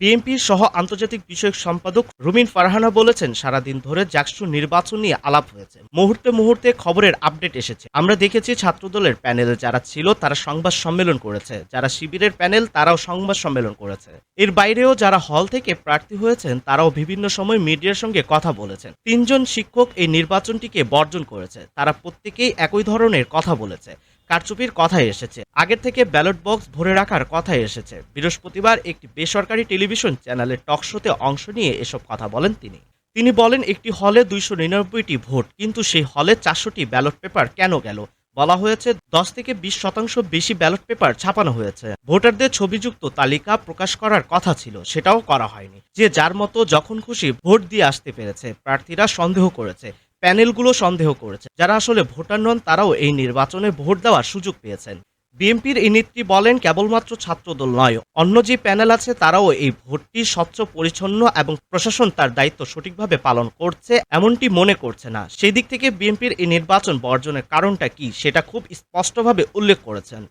বিএনপির সহ আন্তর্জাতিক বিষয়ক সম্পাদক রুমিন ফারহানা বলেছেন, সারাদিন ধরে জাকসু নির্বাচন নিয়ে আলাপ হয়েছে। মুহূর্তে মুহূর্তে খবরের আপডেট এসেছে। আমরা দেখেছি ছাত্রদলের প্যানেল যারা ছিল, তারা সংবাদ সম্মেলন করেছে। যারা শিবিরের প্যানেল, তারাও সংবাদ সম্মেলন করেছে। এর বাইরেও যারা হল থেকে প্রার্থী হয়েছেন, তারাও বিভিন্ন সময় মিডিয়ার সঙ্গে কথা বলেছেন। তিনজন শিক্ষক এই নির্বাচনটিকে বর্জন করেছে। তারা প্রত্যেকেই একই ধরনের কথা বলেছে। কারচুপির কথাই এসেছে। আগের থেকে ব্যালট বক্স ভরে রাখার কথাই এসেছে। বৃহস্পতিবার একটি বেসরকারি টেলিভিশন চ্যানেলের টক শোতে অংশ নিয়ে এসব কথা বলেন তিনি। তিনি বলেন, একটি হলে দুইশো নিরানব্বইটি ভোট, কিন্তু সেই হলে চারশোটি ব্যালট পেপার কেন গেল? বলা হয়েছে, দশ থেকে বিশ শতাংশ বেশি ব্যালট পেপার ছাপানো হয়েছে। ভোটারদের ছবিযুক্ত তালিকা প্রকাশ করার কথা ছিল, সেটাও করা হয়নি। যে যার মতো যখন খুশি ভোট দিয়ে আসতে পেরেছে, প্রার্থীরা সন্দেহ করেছে। প্যানেলগুলো সন্দেহ করেছে। যারা আসলে ভোটার নন, তারাও এই নির্বাচনে ভোট দেওয়ার সুযোগ পেয়েছেন। বিএনপির এই নেত্রী বলেন, কেবলমাত্র ছাত্রদল নয়, অন্য যে প্যানেল আছে, তারাও এই ভোটটি স্বচ্ছ, পরিচ্ছন্ন এবং প্রশাসন তার দায়িত্ব সঠিকভাবে পালন করছে, এমনটি মনে করছে না। সেই দিক থেকে বিএনপির এই নির্বাচন বর্জনের কারণটা কি, সেটা খুব স্পষ্টভাবে উল্লেখ করেছেন।